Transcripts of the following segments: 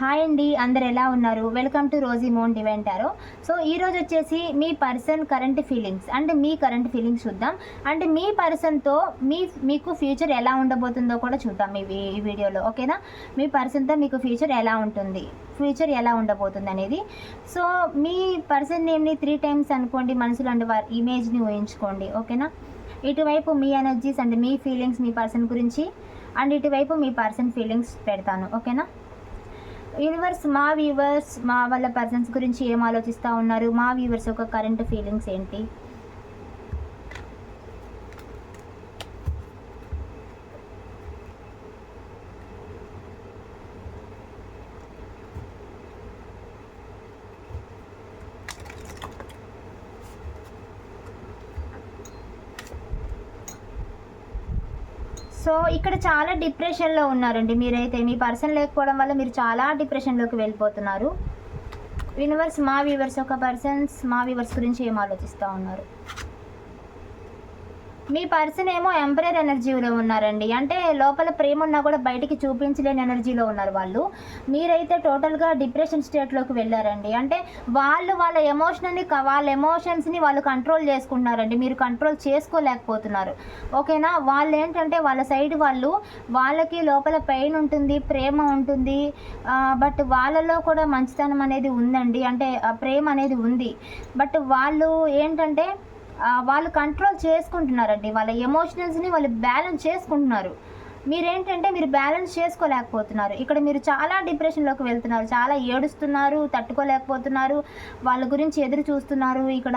Hi అండి అందరు ఎలా ఉన్నారు? వెల్కమ్ టు రోజీ మోన్ డివెంటారో సో ఈ రోజు వచ్చేసి మీ పర్సన్ కరెంట్ ఫీలింగ్స్ అంటే మీ కరెంట్ ఫీలింగ్స్ చూద్దాం. అంటే మీ పర్సన్తో మీ మీకు ఫ్యూచర్ ఎలా ఉండబోతుందో కూడా చూద్దాం వీ- ఈ వీడియోలో ఓకేనా మీ పర్సన్తో మీకు ఫ్యూచర్ ఎలా ఉంటుంది? ఫ్యూచర్ ఎలా ఉండబోతుంది అనేది. సో మీ పర్సన్ నేమ్ని త్రీ టైమ్స్ అనుకోండి మనసులో అంటే వారి ఇమేజ్ని ఊహించుకోండి ఓకేనా ఇటువైపు మీ ఎనర్జీస్ అండ్ మీ ఫీలింగ్స్ మీ పర్సన్ గురించి అండ్ ఇటువైపు మీ పర్సన్ ఫీలింగ్స్ పెడతాను ఓకేనా యూనివర్స్ మా వ్యూవర్స్ మా వాళ్ళ పర్సన్స్ గురించి ఏం ఆలోచిస్తూ ఉన్నారు? మా వ్యూవర్స్ యొక్క కరెంట్ ఫీలింగ్స్ ఏంటి? సో ఇక్కడ చాలా డిప్రెషన్లో ఉన్నారండి. మీరైతే మీ పర్సన్ లేకపోవడం వల్ల మీరు చాలా డిప్రెషన్లోకి వెళ్ళిపోతున్నారు. యూనివర్స్ మా వ్యూవర్స్ ఒక పర్సన్స్ మా వ్యూవర్స్ గురించి ఏం ఆలోచిస్తూ ఉన్నారు? మీ పర్సన్ ఏమో ఎంపరర్ ఎనర్జీలో ఉన్నారండి. అంటే లోపల ప్రేమ ఉన్నా కూడా బయటికి చూపించలేని ఎనర్జీలో ఉన్నారు వాళ్ళు. మీరైతే టోటల్గా డిప్రెషన్ స్టేట్లోకి వెళ్ళారండి. అంటే వాళ్ళు వాళ్ళ ఎమోషన్ని వాళ్ళ ఎమోషన్స్ని వాళ్ళు కంట్రోల్ చేసుకుంటున్నారండి. మీరు కంట్రోల్ చేసుకోలేకపోతున్నారు. ఓకేనా? వాళ్ళు ఏంటంటే వాళ్ళ సైడ్ వాళ్ళు వాళ్ళకి లోపల పెయిన్ ఉంటుంది ప్రేమ ఉంటుంది. బట్ వాళ్ళలో కూడా మంచితనం అనేది ఉందండి. అంటే ఆ ప్రేమ అనేది ఉంది. బట్ వాళ్ళు ఏంటంటే వాళ్ళు కంట్రోల్ చేసుకుంటున్నారండి. వాళ్ళ ఎమోషనల్స్ని వాళ్ళు బ్యాలెన్స్ చేసుకుంటున్నారు. మీరేంటంటే మీరు బ్యాలెన్స్ చేసుకోలేకపోతున్నారు. ఇక్కడ మీరు చాలా డిప్రెషన్లోకి వెళ్తున్నారు. చాలా ఏడుస్తున్నారు తట్టుకోలేకపోతున్నారు. వాళ్ళ గురించి ఎదురు చూస్తున్నారు. ఇక్కడ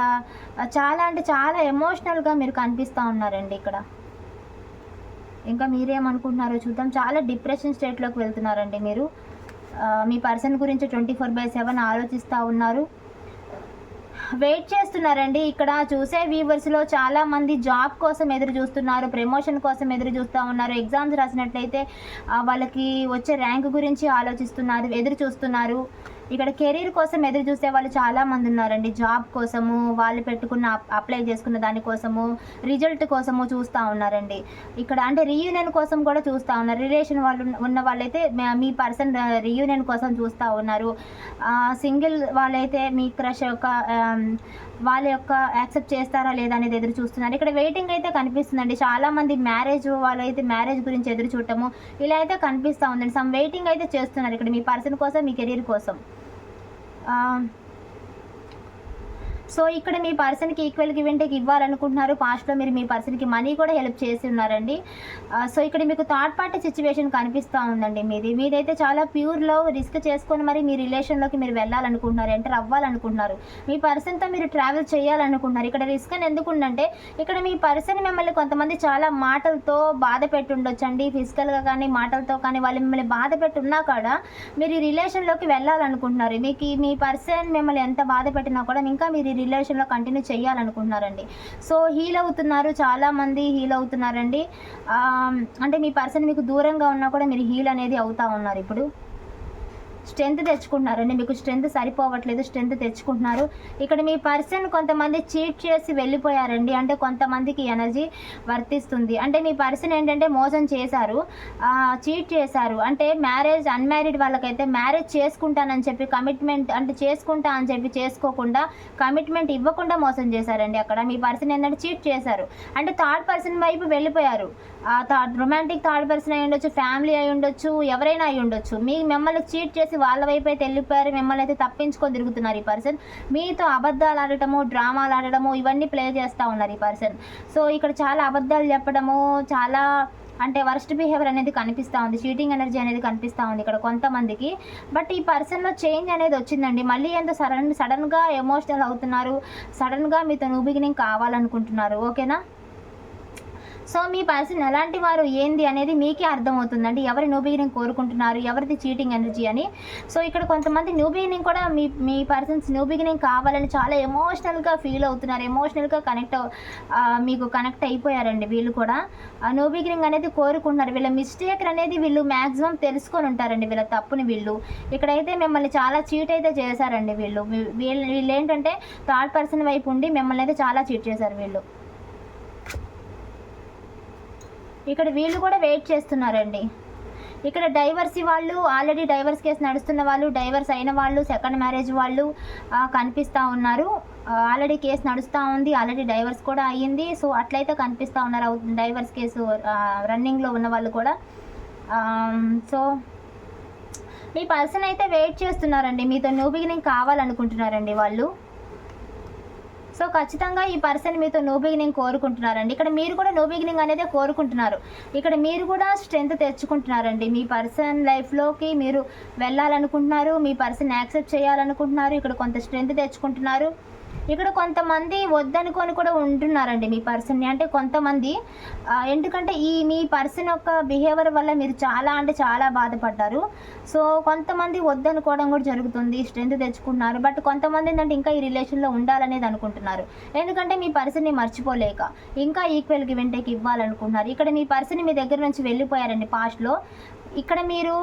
చాలా అంటే చాలా ఎమోషనల్గా మీరు కనిపిస్తూ ఉన్నారండి ఇక్కడ. ఇంకా మీరేమనుకుంటున్నారో చూద్దాం. చాలా డిప్రెషన్ స్టేట్లోకి వెళ్తున్నారండి మీరు. మీ పర్సన్ గురించి ట్వంటీ ఫోర్ బై సెవెన్ ఆలోచిస్తూ ఉన్నారు. వెయిట్ చేస్తున్నారండి. ఇక్కడ చూసే వ్యూవర్స్లో చాలా మంది జాబ్ కోసం ఎదురు చూస్తున్నారు ప్రమోషన్ కోసం ఎదురు చూస్తూ ఉన్నారు. ఎగ్జామ్స్ రాసినట్లయితే వాళ్ళకి వచ్చే ర్యాంక్ గురించి ఆలోచిస్తున్నారు ఎదురు చూస్తున్నారు. ఇక్కడ కెరీర్ కోసం ఎదురు చూసే వాళ్ళు చాలా మంది ఉన్నారండి. జాబ్ కోసము వాళ్ళు పెట్టుకున్న అప్లై చేసుకున్న దానికోసము రిజల్ట్ కోసము చూస్తూ ఉన్నారండి. ఇక్కడ అంటే రీయూనియన్ కోసం కూడా చూస్తూ ఉన్నారు. రిలేషన్ వాళ్ళు ఉన్న- వాళ్ళైతే మీ పర్సన్ రీయూనియన్ కోసం చూస్తూ ఉన్నారు. సింగిల్ వాళ్ళైతే మీ క్రష్ యొక్క వాళ్ళ యొక్క యాక్సెప్ట్ చేస్తారా లేదా అనేది ఎదురు చూస్తున్నారు. ఇక్కడ వెయిటింగ్ అయితే కనిపిస్తుందండి. చాలా మంది మ్యారేజ్ వాళ్ళైతే మ్యారేజ్ గురించి ఎదురు చూడటము ఇలా అయితే కనిపిస్తూ ఉందండి. సమ్ వెయిటింగ్ అయితే చేస్తున్నారు ఇక్కడ మీ పర్సన్ కోసం మీ కెరీర్ కోసం. ఆ, సో ఇక్కడ మీ పర్సన్కి ఈక్వల్ గివ్ అండ్ టేక్ ఇవ్వాలనుకుంటున్నారు. పాస్ట్లో మీరు మీ పర్సన్కి మనీ కూడా హెల్ప్ చేసి ఉన్నారండి. సో ఇక్కడ మీకు థర్డ్ పార్టీ సిచ్యువేషన్ కనిపిస్తూ ఉందండి మీది. మీదైతే చాలా ప్యూర్ లవ్ రిస్క్ చేసుకొని మరి మీ రిలేషన్లోకి మీరు వెళ్ళాలనుకుంటున్నారు ఎంటర్ అవ్వాలనుకుంటున్నారు. మీ పర్సన్తో మీరు ట్రావెల్ చేయాలనుకుంటున్నారు. ఇక్కడ రిస్క్ అని ఎందుకు ఉందంటే ఇక్కడ మీ పర్సన్ మిమ్మల్ని కొంతమంది చాలా మాటలతో బాధ పెట్టి ఉండొచ్చండి ఫిజికల్గా కానీ మాటలతో కానీ వాళ్ళు మిమ్మల్ని బాధ పెట్టున్నా కూడా మీరు ఈ రిలేషన్లోకి వెళ్ళాలనుకుంటున్నారు. మీకు మీ పర్సన్ మిమ్మల్ని ఎంత బాధ పెట్టినా కూడా ఇంకా మీరు రిలేషన్లో కంటిన్యూ చేయాలనుకుంటున్నారండి. సో హీల్ అవుతున్నారు చాలామంది హీల్ అవుతున్నారండి. అంటే మీ పర్సన్ మీకు దూరంగా ఉన్నా కూడా మీరు హీల్ అనేది అవుతా ఉన్నారు ఇప్పుడు. స్ట్రెంత్ తెచ్చుకుంటున్నారండి మీకు స్ట్రెంత్ సరిపోవట్లేదు స్ట్రెంత్ తెచ్చుకుంటున్నారు. ఇక్కడ మీ పర్సన్ కొంతమంది చీట్ చేసి వెళ్ళిపోయారండి. అంటే కొంతమందికి ఎనర్జీ వర్తిస్తుంది. అంటే మీ పర్సన్ ఏంటంటే మోసం చేశారు చీట్ చేశారు. అంటే మ్యారేజ్ అన్మ్యారీడ్ వాళ్ళకైతే మ్యారేజ్ చేసుకుంటానని చెప్పి కమిట్మెంట్ అంటే చేసుకుంటా అని చెప్పి చేసుకోకుండా కమిట్మెంట్ ఇవ్వకుండా మోసం చేశారండి అక్కడ. మీ పర్సన్ ఏంటంటే చీట్ చేశారు. అంటే థర్డ్ పర్సన్ వైపు వెళ్ళిపోయారు. ఆ థర్డ్ రొమాంటిక్ థర్డ్ పర్సన్ అయి ఉండొచ్చు ఫ్యామిలీ అయి ఉండొచ్చు ఎవరైనా అయి ఉండొచ్చు. మీ మిమ్మల్ని చీట్ చేసి వాళ్ళ వైపు అయితే వెళ్ళిపోయారు మిమ్మల్ని అయితే తప్పించుకొని తిరుగుతున్నారు ఈ పర్సన్. మీతో అబద్ధాలు ఆడటము డ్రామాలు ఆడటము ఇవన్నీ ప్లే చేస్తూ ఉన్నారు ఈ పర్సన్. సో ఇక్కడ చాలా అబద్ధాలు చెప్పడము చాలా అంటే వర్స్ట్ బిహేవియర్ అనేది కనిపిస్తూ ఉంది. చీటింగ్ ఎనర్జీ అనేది కనిపిస్తూ ఉంది ఇక్కడ కొంతమందికి. బట్ ఈ పర్సన్లో చేంజ్ అనేది వచ్చిందండి. మళ్ళీ ఎంతో సడన్ సడన్గా ఎమోషనల్ అవుతున్నారు సడన్గా మీతో న్యూ బిగినింగ్ కావాలనుకుంటున్నారు. ఓకేనా? సో మీ పర్సన్ ఎలాంటి వారు ఏంది అనేది మీకే అర్థమవుతుందండి. ఎవరి న్యూ బిగినింగ్ కోరుకుంటున్నారు ఎవరిది చీటింగ్ ఎనర్జీ అని. సో ఇక్కడ కొంతమంది న్యూ బిగినింగ్ కూడా మీ మీ పర్సన్స్ న్యూ బిగినింగ్ కావాలని చాలా ఎమోషనల్గా ఫీల్ అవుతున్నారు. ఎమోషనల్గా కనెక్ట్ మీకు కనెక్ట్ అయిపోయారండి వీళ్ళు కూడా. ఆ న్యూ బిగినింగ్ అనేది కోరుకుంటున్నారు. వీళ్ళ మిస్టేక్ అనేది వీళ్ళు మ్యాక్సిమం తెలుసుకొని ఉంటారండి వీళ్ళ తప్పుని వీళ్ళు. ఇక్కడైతే మిమ్మల్ని చాలా చీట్ అయితే చేశారండి వీళ్ళు. వీళ్ళు వీళ్ళు ఏంటంటే థర్డ్ పర్సన్ వైపు ఉండి మిమ్మల్ని అయితే చాలా చీట్ చేశారు వీళ్ళు. ఇక్కడ వీళ్ళు కూడా వెయిట్ చేస్తున్నారండి. ఇక్కడ డైవర్స్ వాళ్ళు ఆల్రెడీ డైవర్స్ కేసు నడుస్తున్న వాళ్ళు డైవర్స్ అయిన వాళ్ళు సెకండ్ మ్యారేజ్ వాళ్ళు కనిపిస్తూ ఉన్నారు. ఆల్రెడీ కేసు నడుస్తూ ఉంది ఆల్రెడీ డైవర్స్ కూడా అయ్యింది. సో అట్లయితే కనిపిస్తూ ఉన్నారు డైవర్స్ కేసు రన్నింగ్లో ఉన్న వాళ్ళు కూడా. సో మీ పర్సన్ అయితే వెయిట్ చేస్తున్నారండి. మీతో న్యూ బిగినింగ్ కావాలనుకుంటున్నారండి వాళ్ళు. సో ఖచ్చితంగా ఈ పర్సన్ మీతో నో బిగినింగ్ కోరుకుంటున్నారండి. ఇక్కడ మీరు కూడా నో బిగినింగ్ అనేది కోరుకుంటున్నారు. ఇక్కడ మీరు కూడా స్ట్రెంత్ తెచ్చుకుంటున్నారండి. మీ పర్సన్ లైఫ్లోకి మీరు వెళ్ళాలనుకుంటున్నారు మీ పర్సన్ యాక్సెప్ట్ చేయాలనుకుంటున్నారు ఇక్కడ కొంత స్ట్రెంత్ తెచ్చుకుంటున్నారు. ఇక్కడ కొంతమంది వద్దనుకొని కూడా ఉంటున్నారండి మీ పర్సన్ని. అంటే కొంతమంది ఎందుకంటే ఈ మీ పర్సన్ యొక్క బిహేవియర్ వల్ల మీరు చాలా అంటే చాలా బాధపడ్డారు. సో కొంతమంది వద్దనుకోవడం కూడా జరుగుతుంది స్ట్రెంత్ తెచ్చుకుంటున్నారు. బట్ కొంతమంది ఏంటంటే ఇంకా ఈ రిలేషన్లో ఉండాలనేది అనుకుంటున్నారు. ఎందుకంటే మీ పర్సన్ని మర్చిపోలేక ఇంకా ఈక్వల్ గివ్ ఇవ్వాలనుకుంటున్నారు. ఇక్కడ మీ పర్సన్ మీ దగ్గర నుంచి వెళ్ళిపోయారండి పాస్ట్లో. ఇక్కడ మీరు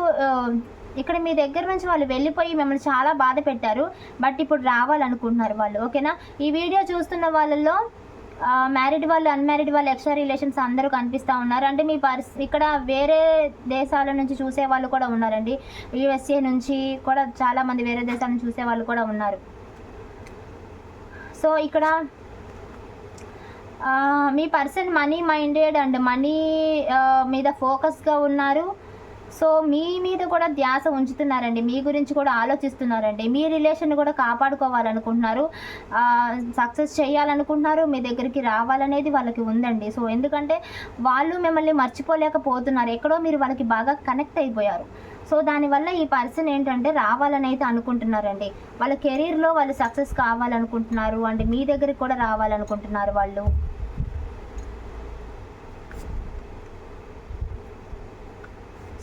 ఇక్కడ మీ దగ్గర నుంచి వాళ్ళు వెళ్ళిపోయి మిమ్మల్ని చాలా బాధ పెట్టారు. బట్ ఇప్పుడు రావాలనుకుంటున్నారు వాళ్ళు. ఓకేనా? ఈ వీడియో చూస్తున్న వాళ్ళల్లో మ్యారీడ్ వాళ్ళు అన్మ్యారీడ్ వాళ్ళు ఎక్స్ట్రా రిలేషన్స్ అందరూ కనిపిస్తూ ఉన్నారు. అంటే మీ పర్స్ ఇక్కడ వేరే దేశాల నుంచి చూసే వాళ్ళు కూడా ఉన్నారండి. యుఎస్ఏ నుంచి కూడా చాలామంది వేరే దేశాల నుంచి చూసే వాళ్ళు కూడా ఉన్నారు. సో ఇక్కడ మీ person money minded and money మీద ఫోకస్గా ఉన్నారు. సో మీ మీద కూడా ధ్యాస ఉంచుతున్నారండి. మీ గురించి కూడా ఆలోచిస్తున్నారండి. మీ రిలేషన్ కూడా కాపాడుకోవాలనుకుంటున్నారు. సక్సెస్ చేయాలనుకుంటున్నారు. మీ దగ్గరికి రావాలనేది వాళ్ళకి ఉందండి. సో ఎందుకంటే వాళ్ళు మిమ్మల్ని మర్చిపోలేకపోతున్నారు. ఎక్కడో మీరు వాళ్ళకి బాగా కనెక్ట్ అయిపోయారు. సో దానివల్ల ఈ పర్సన్ ఏంటంటే రావాలని అయితే అనుకుంటున్నారండి. వాళ్ళ కెరీర్లో వాళ్ళు సక్సెస్ కావాలనుకుంటున్నారు. అండ్ మీ దగ్గరికి కూడా రావాలనుకుంటున్నారు వాళ్ళు.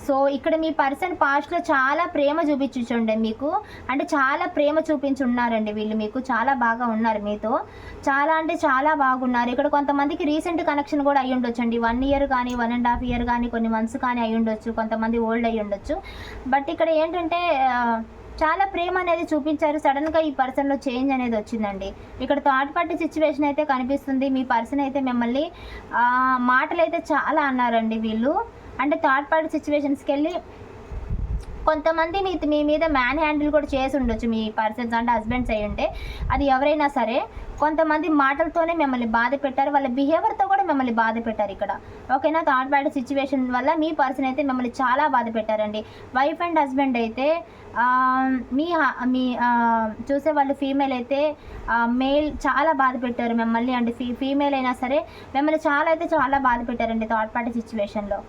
సో ఇక్కడ మీ పర్సన్ పాస్ట్లో చాలా ప్రేమ చూపించుండే మీకు. అంటే చాలా ప్రేమ చూపించి ఉన్నారండి వీళ్ళు మీకు. చాలా బాగా ఉన్నారు మీతో. చాలా అంటే చాలా బాగున్నారు. ఇక్కడ కొంతమందికి రీసెంట్ కనెక్షన్ కూడా అయ్యి ఉండొచ్చు అండి వన్ ఇయర్ కానీ వన్ అండ్ హాఫ్ ఇయర్ కానీ కొన్ని మంత్స్ కానీ అయ్యి ఉండొచ్చు. కొంతమంది ఓల్డ్ అయ్యి ఉండొచ్చు. బట్ ఇక్కడ ఏంటంటే చాలా ప్రేమ అనేది చూపించారు. సడన్గా ఈ పర్సన్లో చేంజ్ అనేది వచ్చిందండి. ఇక్కడ థర్డ్ పార్టీ సిచ్యువేషన్ అయితే కనిపిస్తుంది. మీ పర్సన్ అయితే మిమ్మల్ని మాటలు అయితే చాలా అన్నారండి వీళ్ళు. అంటే థర్డ్ పార్టీ సిచ్యువేషన్స్కి వెళ్ళి కొంతమంది మీ మీ మీద మ్యాన్ హ్యాండిల్ కూడా చేసి ఉండొచ్చు. మీ పర్సన్స్ అంటే హస్బెండ్స్ అయి ఉంటే అది ఎవరైనా సరే కొంతమంది మాటలతోనే మిమ్మల్ని బాధ పెట్టారు. వాళ్ళ బిహేవియర్తో కూడా మిమ్మల్ని బాధ పెట్టారు ఇక్కడ. ఓకేనా? థర్డ్ పార్టీ సిచ్యువేషన్ వల్ల మీ పర్సన్ అయితే మిమ్మల్ని చాలా బాధ పెట్టారండి. వైఫ్ అండ్ హస్బెండ్ అయితే మీ మీ చూసే వాళ్ళు ఫీమేల్ అయితే మేల్ చాలా బాధ పెట్టారు మిమ్మల్ని. అంటే ఫీ ఫీమేల్ అయినా సరే మిమ్మల్ని చాలా అయితే చాలా బాధ పెట్టారండి థర్డ్ పార్టీ సిచ్యువేషన్లో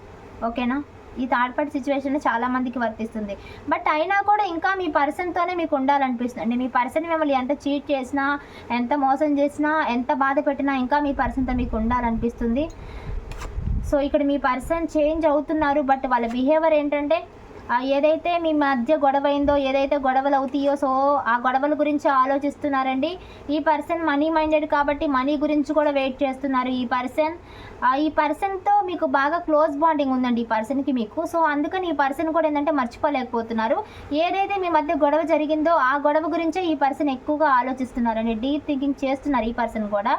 ఓకేనా? ఈ థర్డ్ పార్టీ సిచ్యువేషన్ చాలా మందికి వర్తిస్తుంది. బట్ అయినా కూడా ఇంకా మీ పర్సన్తోనే మీకు ఉండాలనిపిస్తుంది. అండి మీ పర్సన్ మిమ్మల్ని ఎంత చీట్ చేసినా ఎంత మోసం చేసినా ఎంత బాధ పెట్టినా ఇంకా మీ పర్సన్తో మీకు ఉండాలనిపిస్తుంది. సో ఇక్కడ మీ పర్సన్ చేంజ్ అవుతున్నారు బట్ వాళ్ళ బిహేవియర్ ఏంటంటే ఏదైతే మీ మధ్య గొడవ అయిందో ఏదైతే గొడవలు అవుతాయో సో ఆ గొడవల గురించి ఆలోచిస్తున్నారండి. ఈ పర్సన్ మనీ మైండెడ్ కాబట్టి మనీ గురించి కూడా వెయిట్ చేస్తున్నారు ఈ పర్సన్. ఈ పర్సన్తో మీకు బాగా క్లోజ్ బాండింగ్ ఉందండి ఈ పర్సన్కి మీకు. సో అందుకని ఈ పర్సన్ కూడా ఏంటంటే మర్చిపోలేకపోతున్నారు. ఏదైతే మీ మధ్య గొడవ జరిగిందో ఆ గొడవ గురించే ఈ పర్సన్ ఎక్కువగా ఆలోచిస్తున్నారండి. డీప్ థింకింగ్ చేస్తున్నారు ఈ పర్సన్ కూడా.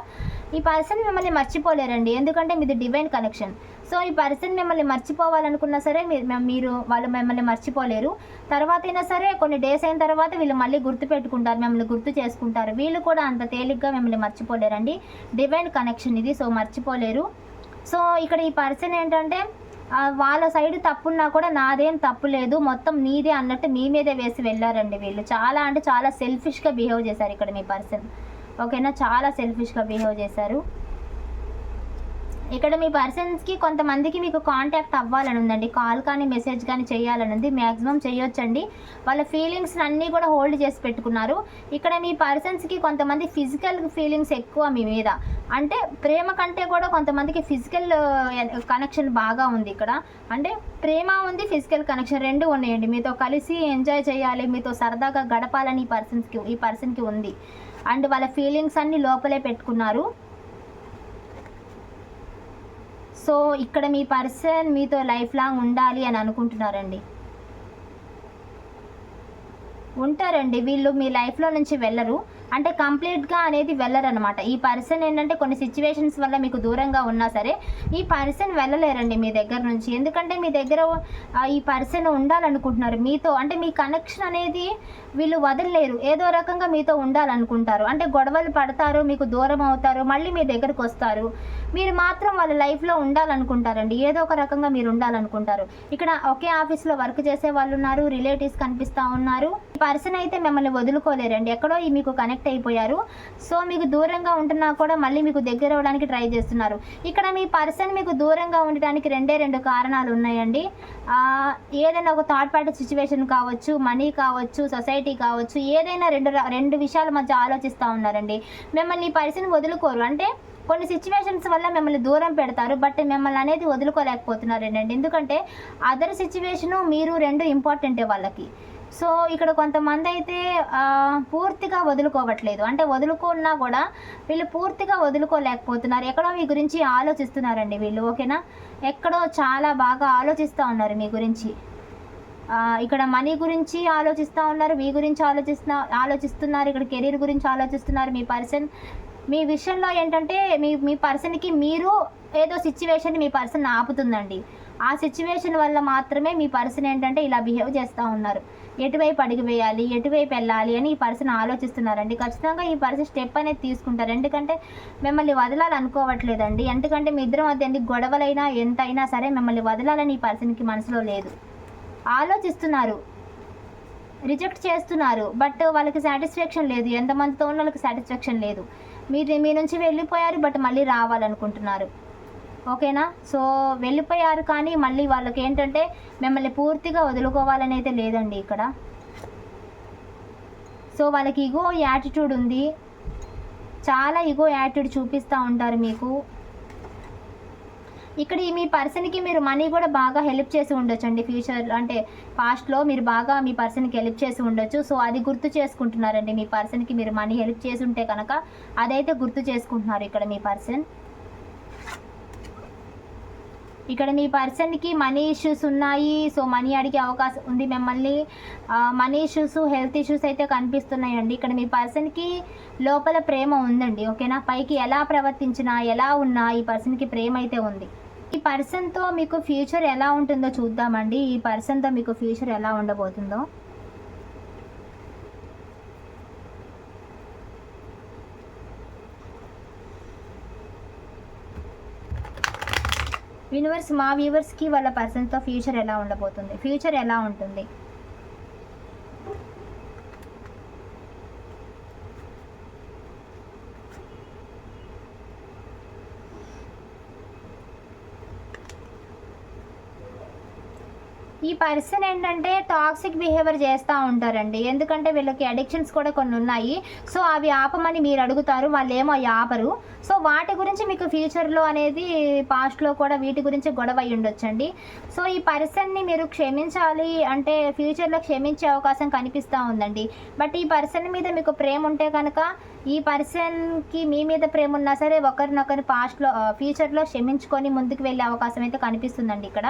ఈ పర్సన్ మిమ్మల్ని మర్చిపోలేరండి. ఎందుకంటే మీది డివైన్ కనెక్షన్. సో ఈ పర్సన్ మిమ్మల్ని మర్చిపోవాలనుకున్నా సరే మీరు మీరు వాళ్ళు మిమ్మల్ని మర్చిపోలేరు. తర్వాత అయినా సరే కొన్ని డేస్ అయిన తర్వాత వీళ్ళు మళ్ళీ గుర్తు పెట్టుకుంటారు మిమ్మల్ని గుర్తు చేసుకుంటారు. వీళ్ళు కూడా అంత తేలిగ్గా మిమ్మల్ని మర్చిపోలేరండి. డివైన్ కనెక్షన్ ఇది సో మర్చిపోలేరు. సో ఇక్కడ ఈ పర్సన్ ఏంటంటే వాళ్ళ సైడ్ తప్పున్నా కూడా నాదేం తప్పు లేదు. మొత్తం నీదే అన్నట్టు మీ మీదే వేసి వెళ్ళారండి వీళ్ళు. చాలా అంటే చాలా సెల్ఫిష్గా బిహేవ్ చేశారు ఇక్కడ మీ పర్సన్ ఓకేనా? చాలా సెల్ఫిష్గా బిహేవ్ చేశారు. ఇక్కడ మీ పర్సన్స్కి కొంతమందికి మీకు కాంటాక్ట్ అవ్వాలని ఉందండి. కాల్ కానీ మెసేజ్ కానీ చేయాలని ఉంది. మ్యాక్సిమం చేయొచ్చండి. వాళ్ళ ఫీలింగ్స్ అన్నీ కూడా హోల్డ్ చేసి పెట్టుకున్నారు. ఇక్కడ మీ పర్సన్స్కి కొంతమంది ఫిజికల్ ఫీలింగ్స్ ఎక్కువ మీ మీద. అంటే ప్రేమ కంటే కూడా కొంతమందికి ఫిజికల్ కనెక్షన్ eh, బాగా ఉంది ఇక్కడ. అంటే ప్రేమ ఉంది ఫిజికల్ కనెక్షన్ రెండు ఉన్నాయండి. మీతో కలిసి ఎంజాయ్ చేయాలి మీతో సరదాగా గడపాలని ఈ పర్సన్స్కి ఈ పర్సన్కి ఉంది. అండ్ వాళ్ళ ఫీలింగ్స్ అన్నీ లోపలే పెట్టుకున్నారు. సో ఇక్కడ మీ పర్సన్ మీతో లైఫ్ లాంగ్ ఉండాలి అని అనుకుంటున్నారండి. ఉంటారండి. వీళ్ళు మీ లైఫ్లో నుంచి వెళ్ళరు. అంటే కంప్లీట్గా అనేది వెళ్ళరనమాట ఈ పర్సన్ ఏంటంటే కొన్ని సిచ్యువేషన్స్ వల్ల మీకు దూరంగా ఉన్నా సరే ఈ పర్సన్ వెళ్ళలేరండి మీ దగ్గర నుంచి. ఎందుకంటే మీ దగ్గర ఈ పర్సన్ ఉండాలనుకుంటున్నారు. మీతో అంటే మీ కనెక్షన్ అనేది వీళ్ళు వదలలేరు. ఏదో రకంగా మీతో ఉండాలనుకుంటారు. అంటే గొడవలు పడతారు మీకు దూరం అవుతారు మళ్ళీ మీ దగ్గరకు వస్తారు. మీరు మాత్రం వాళ్ళ లైఫ్లో ఉండాలనుకుంటారండి. ఏదో ఒక రకంగా మీరు ఉండాలనుకుంటారు. ఇక్కడ ఒకే ఆఫీస్లో వర్క్ చేసే వాళ్ళు ఉన్నారు రిలేటివ్స్ కనిపిస్తూ ఉన్నారు. ఈ పర్సన్ అయితే మిమ్మల్ని వదులుకోలేరండి. ఎక్కడో మీకు కనెక్ట్ అయిపోయారు. సో మీకు దూరంగా ఉంటున్నా కూడా మళ్ళీ మీకు దగ్గర అవ్వడానికి ట్రై చేస్తున్నారు. ఇక్కడ మీ పర్సన్ మీకు దూరంగా ఉండటానికి రెండే రెండు కారణాలు ఉన్నాయండి. ఏదైనా ఒక థర్డ్ పార్టీ సిచ్యువేషన్ కావచ్చు మనీ కావచ్చు సొసైటీ కావచ్చు ఏదైనా రెండు రెండు విషయాల మధ్య ఆలోచిస్తూ ఉన్నారండి. మిమ్మల్ని ఈ పర్సన్ వదులుకోరు. అంటే కొన్ని సిచ్యువేషన్స్ వల్ల మిమ్మల్ని దూరం పెడతారు బట్ మిమ్మల్ని అనేది వదులుకోలేకపోతున్నారు ఏంటండి ఎందుకంటే అదర్ సిచ్యువేషను మీరు రెండు ఇంపార్టెంటే వాళ్ళకి. సో ఇక్కడ కొంతమంది అయితే పూర్తిగా వదులుకోవట్లేదు. అంటే వదులుకున్నా కూడా వీళ్ళు పూర్తిగా వదులుకోలేకపోతున్నారు. ఎక్కడో మీ గురించి ఆలోచిస్తున్నారండి వీళ్ళు ఓకేనా? ఎక్కడో చాలా బాగా ఆలోచిస్తూ ఉన్నారు మీ గురించి. ఇక్కడ మనీ గురించి ఆలోచిస్తూ ఉన్నారు మీ గురించి ఆలోచిస్తున్న ఆలోచిస్తున్నారు ఇక్కడ కెరీర్ గురించి ఆలోచిస్తున్నారు మీ పర్సన్. మీ విషయంలో ఏంటంటే మీ మీ పర్సన్కి మీరు ఏదో సిచ్యువేషన్ మీ పర్సన్ ఆపుతుందండి. ఆ సిచ్యువేషన్ వల్ల మాత్రమే మీ పర్సన్ ఏంటంటే ఇలా బిహేవ్ చేస్తూ ఉన్నారు. ఎటువైపు అడుగు వేయాలి ఎటువైపు వెళ్ళాలి అని ఈ పర్సన్ ఆలోచిస్తున్నారండి. ఖచ్చితంగా ఈ పర్సన్ స్టెప్ అనేది తీసుకుంటారు. ఎందుకంటే మిమ్మల్ని వదలాలనుకోవట్లేదండి. ఎందుకంటే మీ ఇద్దరు మధ్య ఎందుకు గొడవలైనా ఎంత అయినా సరే మిమ్మల్ని వదలాలని ఈ పర్సన్కి మనసులో లేదు. ఆలోచిస్తున్నారు. రిజెక్ట్ చేస్తున్నారు. బట్ వాళ్ళకి సాటిస్ఫాక్షన్ లేదు. ఎంతమందితో ఉన్న వాళ్ళకి సాటిస్ఫాక్షన్ లేదు. మీరు మీ నుంచి వెళ్ళిపోయారు బట్ మళ్ళీ రావాలనుకుంటున్నారు. ఓకేనా? సో వెళ్ళిపోయారు కానీ మళ్ళీ వాళ్ళకి ఏంటంటే మిమ్మల్ని పూర్తిగా వదులుకోవాలని అయితే లేదండి ఇక్కడ. సో వాళ్ళకి ఇగో యాటిట్యూడ్ ఉంది. చాలా ఇగో యాటిట్యూడ్ చూపిస్తూ ఉంటారు మీకు. ఇక్కడ మీ పర్సన్కి మీరు మనీ కూడా బాగా హెల్ప్ చేసి ఉండొచ్చు అండి ఫ్యూచర్ అంటే పాస్ట్లో మీరు బాగా మీ పర్సన్కి హెల్ప్ చేసి ఉండొచ్చు. సో అది గుర్తు చేసుకుంటున్నారండి మీ పర్సన్కి మీరు మనీ హెల్ప్ చేసి ఉంటే కనుక అదైతే గుర్తు చేసుకుంటున్నారు ఇక్కడ మీ పర్సన్. ఇక్కడ మీ పర్సన్కి మనీ ఇష్యూస్ ఉన్నాయి. సో మనీ అడిగే అవకాశం ఉంది మిమ్మల్ని. మనీ ఇష్యూస్ హెల్త్ ఇష్యూస్ అయితే కనిపిస్తున్నాయండి. ఇక్కడ మీ పర్సన్కి లోపల ప్రేమ ఉందండి. ఓకేనా? పైకి ఎలా ప్రవర్తించినా ఎలా ఉన్నా ఈ పర్సన్కి ప్రేమ అయితే ఉంది. ఈ పర్సన్తో మీకు ఫ్యూచర్ ఎలా ఉంటుందో చూద్దామండి. ఈ పర్సన్తో మీకు ఫ్యూచర్ ఎలా ఉండబోతుందో. యూనివర్స్ మా వ్యూవర్స్కి వాళ్ళ పర్సన్తో ఫ్యూచర్ ఎలా ఉండబోతుంది? ఫ్యూచర్ ఎలా ఉంటుంది? పర్సన్ ఏంటంటే టాక్సిక్ బిహేవియర్ చేస్తూ ఉంటారండి. ఎందుకంటే వీళ్ళకి అడిక్షన్స్ కూడా కొన్ని ఉన్నాయి. సో అవి ఆపమని మీరు అడుగుతారు వాళ్ళు ఏమో అవి ఆపరు. సో వాటి గురించి మీకు ఫ్యూచర్లో అనేది పాస్ట్లో కూడా వీటి గురించి గొడవ అయి ఉండొచ్చండి. సో ఈ పర్సన్ని మీరు క్షమించాలి అంటే ఫ్యూచర్లో క్షమించే అవకాశం కనిపిస్తూ ఉందండి. బట్ ఈ పర్సన్ మీద మీకు ప్రేమ ఉంటే కనుక ఈ పర్సన్కి మీ మీద ప్రేమ ఉన్నా సరే ఒకరినొకరు పాస్ట్లో ఫ్యూచర్లో క్షమించుకొని ముందుకు వెళ్ళే అవకాశం అయితే కనిపిస్తుందండి ఇక్కడ.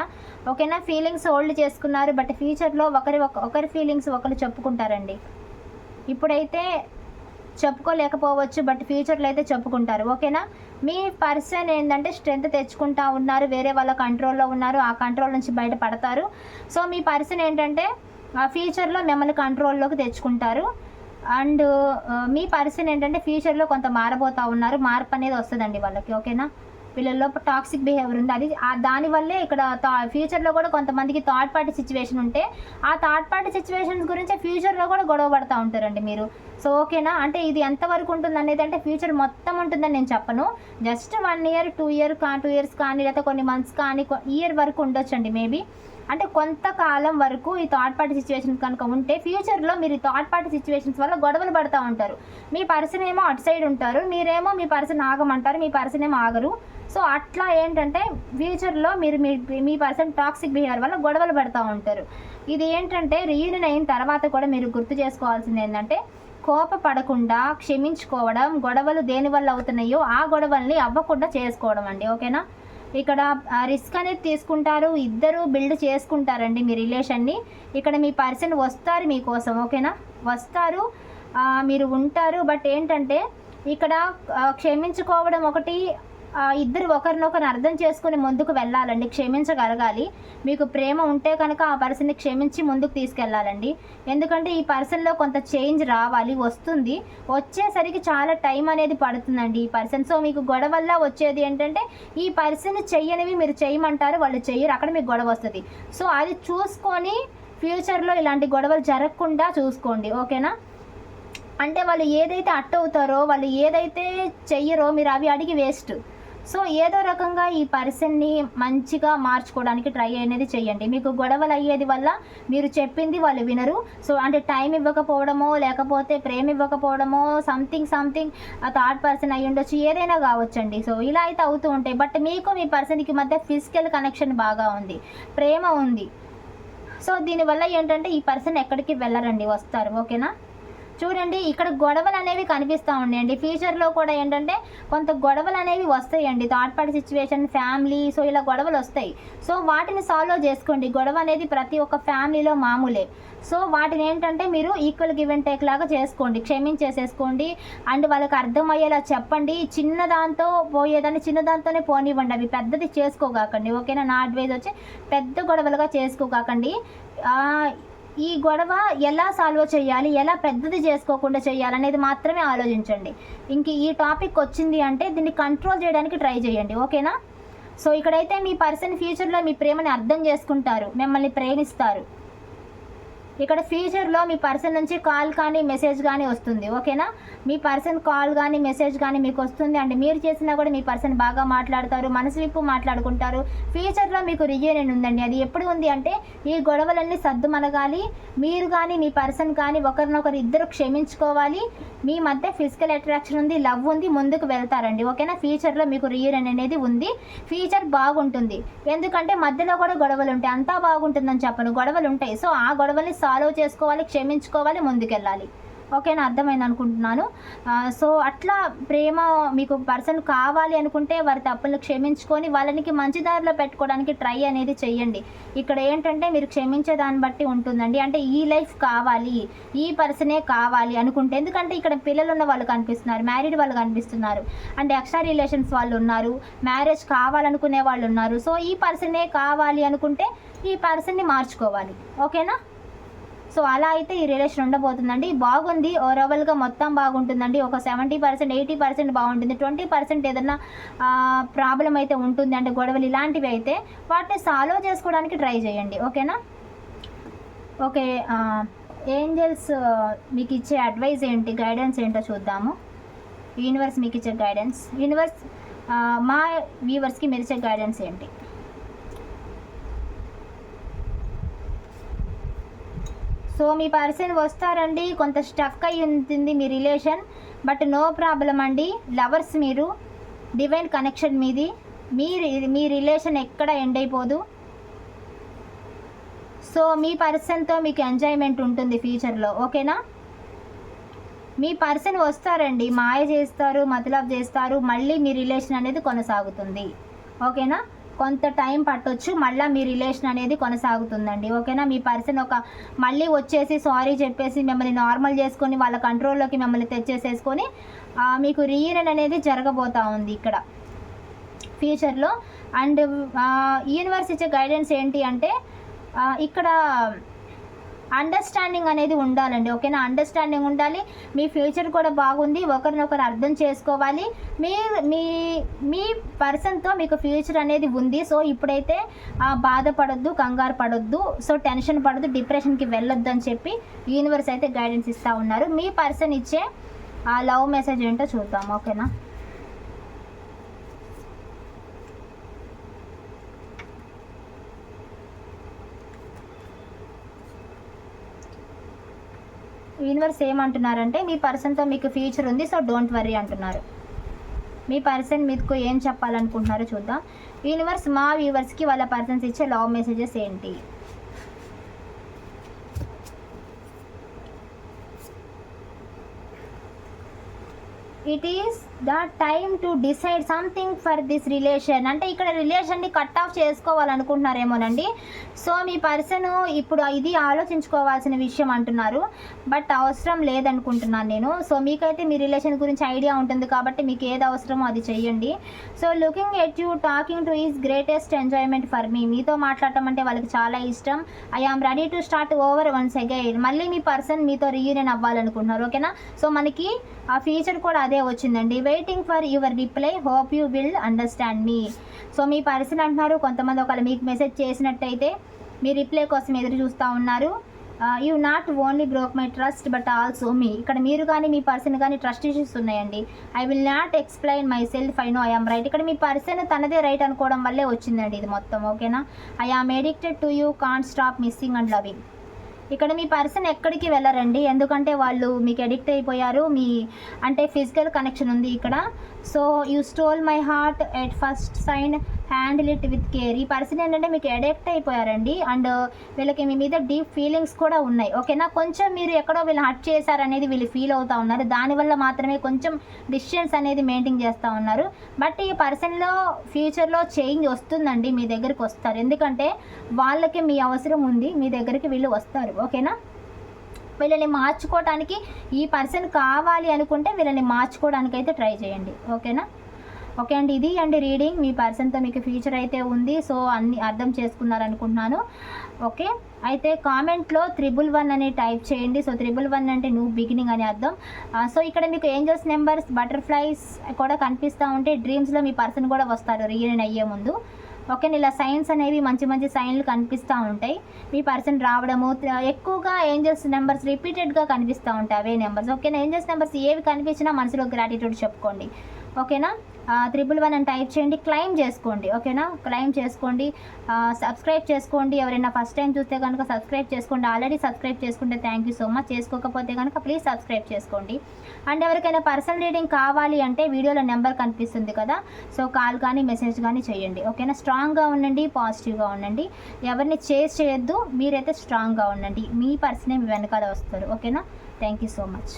ఓకేనా? ఫీలింగ్స్ హోల్డ్ చేసుకున్నారు బట్ ఫ్యూచర్లో ఒకరి ఒకరి ఫీలింగ్స్ ఒకరు చెప్పుకుంటారండి. ఇప్పుడైతే చెప్పుకోలేకపోవచ్చు బట్ ఫ్యూచర్లో అయితే చెప్పుకుంటారు. ఓకేనా? మీ పర్సన్ ఏంటంటే స్ట్రెంత్ తెచ్చుకుంటా ఉన్నారు వేరే వాళ్ళ కంట్రోల్లో ఉన్నారు ఆ కంట్రోల్ నుంచి బయటపడతారు. సో మీ పర్సన్ ఏంటంటే ఆ ఫ్యూచర్లో మిమ్మల్ని కంట్రోల్లోకి తెచ్చుకుంటారు. అండ్ మీ పర్సన్ ఏంటంటే ఫ్యూచర్లో కొంత మారబోతా ఉన్నారు. మార్పు అనేది వస్తుందండి వాళ్ళకి ఓకేనా? వీళ్ళలో టాక్సిక్ బిహేవియర్ ఉంది. అది దానివల్లే ఇక్కడ ఫ్యూచర్లో కూడా కొంతమందికి థర్డ్ పార్టీ సిచ్యువేషన్ ఉంటే ఆ థర్డ్ పార్టీ సిచ్యువేషన్స్ గురించి ఫ్యూచర్లో కూడా గొడవ పడతా ఉంటారండి మీరు. సో ఓకేనా? అంటే ఇది ఎంతవరకు ఉంటుంది అనేది అంటే ఫ్యూచర్ మొత్తం ఉంటుందని నేను చెప్పను. Just one year two year కా టూ ఇయర్స్ కానీ లేకపోతే కొన్ని మంత్స్ కానీ ఇయర్ వరకు ఉండొచ్చండి మేబీ అంటే కొంతకాలం వరకు ఈ థర్డ్ పార్టీ సిచ్యువేషన్ కనుక ఉంటే ఫ్యూచర్లో మీరు ఈ థర్డ్ పార్టీ సిచ్యువేషన్స్ వల్ల గొడవలు పడుతూ ఉంటారు. మీ పర్సన్ ఏమో అటు సైడ్ ఉంటారు మీరేమో మీ పర్సన్ ఆగమంటారు మీ పర్సన్ ఏమో ఆగరు. సో అట్లా ఏంటంటే ఫ్యూచర్లో మీరు మీ మీ పర్సన్ టాక్సిక్ బిహేవియర్ వల్ల గొడవలు పడుతూ ఉంటారు. ఇది ఏంటంటే రీయూనియన్ అయిన తర్వాత కూడా మీరు గుర్తు చేసుకోవాల్సింది ఏంటంటే కోపపడకుండా క్షమించుకోవడం గొడవలు దేనివల్ల అవుతున్నాయో ఆ గొడవల్ని అవ్వకుండా చేసుకోవడం అండి. ఓకేనా? ఇక్కడ రిస్క్ అనేది తీసుకుంటారు ఇద్దరు బిల్డ్ చేసుకుంటారండి మీ రిలేషన్ని ఇక్కడ మీ పర్సన్ వస్తారు మీకోసం ఓకేనా? వస్తారు మీరు ఉంటారు బట్ ఏంటంటే ఇక్కడ క్షమించుకోవడం ఒకటి ఇద్దరు ఒకరినొకరు అర్థం చేసుకుని ముందుకు వెళ్ళాలండి క్షమించగలగాలి. మీకు ప్రేమ ఉంటే కనుక ఆ పర్సన్ని క్షమించి ముందుకు తీసుకెళ్ళాలండి. ఎందుకంటే ఈ పర్సన్లో కొంత చేంజ్ రావాలి వస్తుంది. వచ్చేసరికి చాలా టైం అనేది పడుతుందండి ఈ పర్సన్. సో మీకు గొడవల్లా వచ్చేది ఏంటంటే ఈ పర్సన్ చెయ్యనివి మీరు చేయమంటారు వాళ్ళు చెయ్యరు అక్కడ మీకు గొడవ వస్తుంది. సో అది చూసుకొని ఫ్యూచర్లో ఇలాంటి గొడవలు జరగకుండా చూసుకోండి ఓకేనా? అంటే వాళ్ళు ఏదైతే అట్ అవుతారో వాళ్ళు ఏదైతే చెయ్యరో మీరు అవి అడిగి వేస్ట్. సో ఏదో రకంగా ఈ పర్సన్ని మంచిగా మార్చుకోవడానికి ట్రై అనేది చేయండి. మీకు గొడవలు అయ్యేది వల్ల మీరు చెప్పింది వాళ్ళు వినరు. సో అంటే టైం ఇవ్వకపోవడమో లేకపోతే ప్రేమ ఇవ్వకపోవడమో సంథింగ్ సంథింగ్ ఆ థర్డ్ పర్సన్ అయ్యి ఉండొచ్చు ఏదైనా కావచ్చండి. సో ఇలా అయితే అవుతూ ఉంటాయి. బట్ మీకు మీ పర్సన్కి మధ్య ఫిజికల్ కనెక్షన్ బాగా ఉంది. ప్రేమ ఉంది. సో దీనివల్ల ఏంటంటే ఈ పర్సన్ ఎక్కడికి వెళ్ళరండి వస్తారు. ఓకేనా? చూడండి ఇక్కడ గొడవలు అనేవి కనిపిస్తూ ఉన్నాయండి. ఫ్యూచర్లో కూడా ఏంటంటే కొంత గొడవలు అనేవి వస్తాయండి. Third party situation family so ఇలా గొడవలు వస్తాయి. సో వాటిని సాల్వ్ చేసుకోండి. గొడవ అనేది ప్రతి ఒక్క ఫ్యామిలీలో మామూలే. సో వాటిని ఏంటంటే మీరు ఈక్వల్ గివ్ అండ్ టేక్ లాగా చేసుకోండి. క్షమించేసేసుకోండి. అండ్ వాళ్ళకి అర్థమయ్యేలా చెప్పండి. చిన్న దాంతో పోయేదాన్ని చిన్నదాంతోనే పోనివ్వండి. అవి పెద్దది చేసుకోగాకండి. ఓకేనా నా అడ్వైజ్ వచ్చి పెద్ద గొడవలుగా చేసుకోగాకండి. ఈ గొడవ ఎలా సాల్వ్ చేయాలి ఎలా పెద్దది చేసుకోకుండా చేయాలి అనేది మాత్రమే ఆలోచించండి. ఇంక ఈ టాపిక్ వచ్చింది అంటే దీన్ని కంట్రోల్ చేయడానికి ట్రై చేయండి ఓకేనా? సో ఇక్కడైతే మీ పర్సన్ ఫ్యూచర్లో మీ ప్రేమని అర్థం చేసుకుంటారు మిమ్మల్ని ప్రేమిస్తారు. ఇక్కడ ఫ్యూచర్లో మీ పర్సన్ నుంచి కాల్ కానీ మెసేజ్ కానీ వస్తుంది ఓకేనా? మీ పర్సన్ కాల్ కానీ మెసేజ్ కానీ మీకు వస్తుంది. అండ్ మీరు చేసినా కూడా మీ పర్సన్ బాగా మాట్లాడతారు మనసు విప్పు మాట్లాడుకుంటారు ఫ్యూచర్లో మీకు రియూనియన్ ఉందండి. అది ఎప్పుడు ఉంది అంటే ఈ గొడవలన్నీ సర్దుమనగాలి మీరు కానీ మీ పర్సన్ కానీ ఒకరినొకరు ఇద్దరు క్షమించుకోవాలి. మీ మధ్య ఫిజికల్ అట్రాక్షన్ ఉంది లవ్ ఉంది ముందుకు వెళ్తారండి ఓకేనా? ఫ్యూచర్లో మీకు రియూనియన్ అనేది ఉంది. ఫ్యూచర్ బాగుంటుంది. ఎందుకంటే మధ్యలో కూడా గొడవలు ఉంటాయి. అంతా బాగుంటుందని చెప్పను. గొడవలు ఉంటాయి. సో ఆ గొడవల్ని సాల్వ్ చేసుకోవాలి క్షమించుకోవాలి ముందుకెళ్ళాలి. ఓకేనా అర్థమైంది అనుకుంటున్నాను. సో అట్లా ప్రేమ మీకు పర్సన్ కావాలి అనుకుంటే వారి తప్పులు క్షమించుకొని వాళ్ళనికి మంచి దారిలో పెట్టుకోవడానికి ట్రై అనేది చేయండి ఇక్కడ ఏంటంటే మీరు క్షమించే దాన్ని బట్టి ఉంటుందండి. అంటే ఈ లైఫ్ కావాలి ఈ పర్సనే కావాలి అనుకుంటే ఎందుకంటే ఇక్కడ పిల్లలు ఉన్న వాళ్ళు కనిపిస్తున్నారు మ్యారీడ్ వాళ్ళు కనిపిస్తున్నారు. అండ్ ఎక్స్ట్రా రిలేషన్స్ వాళ్ళు ఉన్నారు మ్యారేజ్ కావాలనుకునే వాళ్ళు ఉన్నారు. సో ఈ పర్సనే కావాలి అనుకుంటే ఈ పర్సన్ని మార్చుకోవాలి. ఓకేనా సో అలా అయితే ఈ రిలేషన్ ఉండబోతుందండి. బాగుంది. ఓవరాల్గా మొత్తం బాగుంటుందండి. ఒక సెవెంటీ పర్సెంట్ ఎయిటీ పర్సెంట్ బాగుంటుంది. ట్వంటీ పర్సెంట్ ఏదన్నా ప్రాబ్లం అయితే ఉంటుంది అంటే గొడవలు ఇలాంటివి అయితే వాటిని సాల్వ్ చేసుకోవడానికి ట్రై చేయండి. ఓకేనా? ఓకే ఏంజల్స్ మీకు ఇచ్చే అడ్వైజ్ ఏంటి? గైడెన్స్ ఏంటో చూద్దాము. యూనివర్స్ మీకు ఇచ్చే గైడెన్స్. యూనివర్స్ మా వ్యూవర్స్కి మీరు ఇచ్చే గైడెన్స్ ఏంటి? సో మీ పర్సన్ వస్తారండి కొంత స్టక్ అయి ఉంటుంది మీ రిలేషన్ బట్ నో ప్రాబ్లం అండి. లవర్స్ మీరు డివైన్ కనెక్షన్ మీది. మీ మీ రిలేషన్ ఎక్కడ ఎండ్ అయిపోదు. సో మీ పర్సన్తో మీకు ఎంజాయ్మెంట్ ఉంటుంది ఫ్యూచర్లో ఓకేనా? మీ పర్సన్ వస్తారండి మాయ చేస్తారు మతలబ్ చేస్తారు మళ్ళీ మీ రిలేషన్ అనేది కొనసాగుతుంది ఓకేనా? కొంత టైం పట్టొచ్చు మళ్ళీ మీ రిలేషన్ అనేది కొనసాగుతుందండి. ఓకేనా? మీ పర్సన్ ఒక మళ్ళీ వచ్చేసి సారీ చెప్పేసి మిమ్మల్ని నార్మల్ చేసుకొని వాళ్ళ కంట్రోల్లోకి మిమ్మల్ని తెచ్చేసేసుకొని మీకు రీయూనియన్ అనేది జరగబోతా ఉంది ఇక్కడ. ఫ్యూచర్లో. అండ్ యూనివర్స్ ఇచ్చే గైడెన్స్ ఏంటి అంటే ఇక్కడ అండర్స్టాండింగ్ అనేది ఉండాలండి ఓకేనా? అండర్స్టాండింగ్ ఉండాలి. మీ ఫ్యూచర్ కూడా బాగుంది ఒకరినొకరు అర్థం చేసుకోవాలి. మీ మీ మీ పర్సన్తో మీకు ఫ్యూచర్ అనేది ఉంది. సో ఇప్పుడైతే బాధపడద్దు బాధపడొద్దు కంగారు పడొద్దు. సో టెన్షన్ పడొద్దు డిప్రెషన్కి వెళ్ళొద్దు అని చెప్పి యూనివర్స్ అయితే గైడెన్స్ ఇస్తూ ఉన్నారు. మీ పర్సన్ ఇచ్చే ఆ లవ్ మెసేజ్ ఏంటో చూద్దాం ఓకేనా? యూనివర్స్ ఏమంటున్నారంటే మీ పర్సన్తో మీకు ఫ్యూచర్ ఉంది సో డోంట్ వరీ అంటున్నారు. మీ పర్సన్ మీకు ఏం చెప్పాలనుకుంటున్నారో చూద్దాం. యూనివర్స్ మా వ్యూవర్స్కి వాళ్ళ పర్సన్స్ ఇచ్చే లవ్ మెసేజెస్ ఏంటి? It is the time to decide something for this relation. అంటే ఇక్కడ రిలేషన్ని కట్ ఆఫ్ చేసుకోవాలనుకుంటున్నారేమోనండి. సో మీ పర్సన్ ఇప్పుడు ఇది ఆలోచించుకోవాల్సిన విషయం అంటున్నారు. బట్ అవసరం లేదనుకుంటున్నాను నేను. సో మీకైతే మీ రిలేషన్ గురించి ఐడియా ఉంటుంది కాబట్టి మీకు ఏది అవసరమో అది చెయ్యండి. So looking at you talking to is greatest enjoyment for me. మీతో మాట్లాడటం అంటే వాళ్ళకి చాలా ఇష్టం. I am ready to start over once again. మళ్ళీ మీ పర్సన్ మీతో రీయూనియన్ అవ్వాలనుకుంటున్నారు. ఓకేనా? సో మనకి ఆ ఫీచర్ కూడా అదే వచ్చిందండి. Waiting for your reply hope you will understand me so me person అంటున్నారు. కొంతమంది ఒకవేళ మీకు మెసేజ్ చేసినట్టయితే మీ రిప్లై కోసం ఎదురు చూస్తూ ఉన్నారు. You not only broke my trust but also మీ ఇక్కడ మీరు కానీ మీ పర్సన్ కానీ ట్రస్ట్ ఇష్యూస్ ఉన్నాయండి. I will not explain myself I know I am right ఇక్కడ మీ పర్సన్ తనదే రైట్ అనుకోవడం వల్లే వచ్చిందండి ఇది మొత్తం. ఓకేనా I am addicted to you can't stop missing and loving ఇక్కడ మీ పర్సన్ ఎక్కడికి వెళ్ళరండి? ఎందుకంటే వాళ్ళు మీకు అడిక్ట్ అయిపోయారు. మీ అంటే ఫిజికల్ కనెక్షన్ ఉంది ఇక్కడ. So you stole my heart at first sight handle it with care ఈ పర్సన్ ఏంటంటే మీకు అడిక్ట్ అయిపోయారండి. అండ్ uh, వీళ్ళకి మీ మీద డీప్ ఫీలింగ్స్ కూడా ఉన్నాయి. ఓకేనా కొంచెం మీరు ఎక్కడో వీళ్ళు హర్ట్ చేశారనేది వీళ్ళు ఫీల్ అవుతూ ఉన్నారు. దానివల్ల మాత్రమే కొంచెం డిస్టెన్స్ అనేది మెయింటైన్ చేస్తూ ఉన్నారు. బట్ ఈ పర్సన్లో ఫ్యూచర్లో చేంజ్ వస్తుందండి మీ దగ్గరికి వస్తారు. ఎందుకంటే వాళ్ళకి మీ అవసరం ఉంది. మీ దగ్గరికి వీళ్ళు వస్తారు. ఓకేనా వీళ్ళని మార్చుకోవడానికి ఈ పర్సన్ కావాలి అనుకుంటే వీళ్ళని మార్చుకోవడానికి అయితే ట్రై చేయండి. ఓకేనా? ఓకే అండి. ఇది అండి రీడింగ్. మీ పర్సన్తో మీకు ఫ్యూచర్ అయితే ఉంది. సో అన్ని అర్థం చేసుకున్నారనుకుంటున్నాను. ఓకే? అయితే కామెంట్లో త్రిబుల్ వన్ అని టైప్ చేయండి. సో త్రిబుల్ వన్ అంటే నువ్వు బిగినింగ్ అని అర్థం. సో ఇక్కడ మీకు ఏంజల్స్ నెంబర్స్ బటర్ఫ్లైస్ కూడా కనిపిస్తూ ఉంటే డ్రీమ్స్లో మీ పర్సన్ కూడా వస్తారు. రీయూనియన్ అయ్యే ముందు. ఓకే ఇలా సైన్స్ అనేవి మంచి మంచి సైన్లు కనిపిస్తూ ఉంటాయి మీ పర్సన్ రావడము ఎక్కువగా ఏంజల్స్ నెంబర్స్ రిపీటెడ్గా కనిపిస్తూ ఉంటాయి అవే నెంబర్స్. ఓకేనా? ఏంజల్స్ నెంబర్స్ ఏవి కనిపించినా మనసులో గ్రాటిట్యూడ్ చెప్పుకోండి. ఓకేనా? త్రిబుల్ వన్ అని టైప్ చేయండి క్లైమ్ చేసుకోండి ఓకేనా? క్లైమ్ చేసుకోండి సబ్స్క్రైబ్ చేసుకోండి. ఎవరైనా ఫస్ట్ టైం చూస్తే కనుక సబ్స్క్రైబ్ చేసుకోండి. ఆల్రెడీ సబ్స్క్రైబ్ చేసుకుంటే థ్యాంక్ యూ సో మచ్ చేసుకోకపోతే కనుక ప్లీజ్ సబ్స్క్రైబ్ చేసుకోండి. అండ్ ఎవరికైనా పర్సనల్ రీడింగ్ కావాలి అంటే వీడియోలో నెంబర్ కనిపిస్తుంది కదా? సో కాల్ కానీ మెసేజ్ కానీ చేయండి ఓకేనా? స్ట్రాంగ్గా ఉండండి పాజిటివ్గా ఉండండి. ఎవరిని చేస్ చేయొద్దు మీరైతే స్ట్రాంగ్గా ఉండండి. మీ పర్సనే మీ వెనకాల వస్తారు ఓకేనా? Thank you so much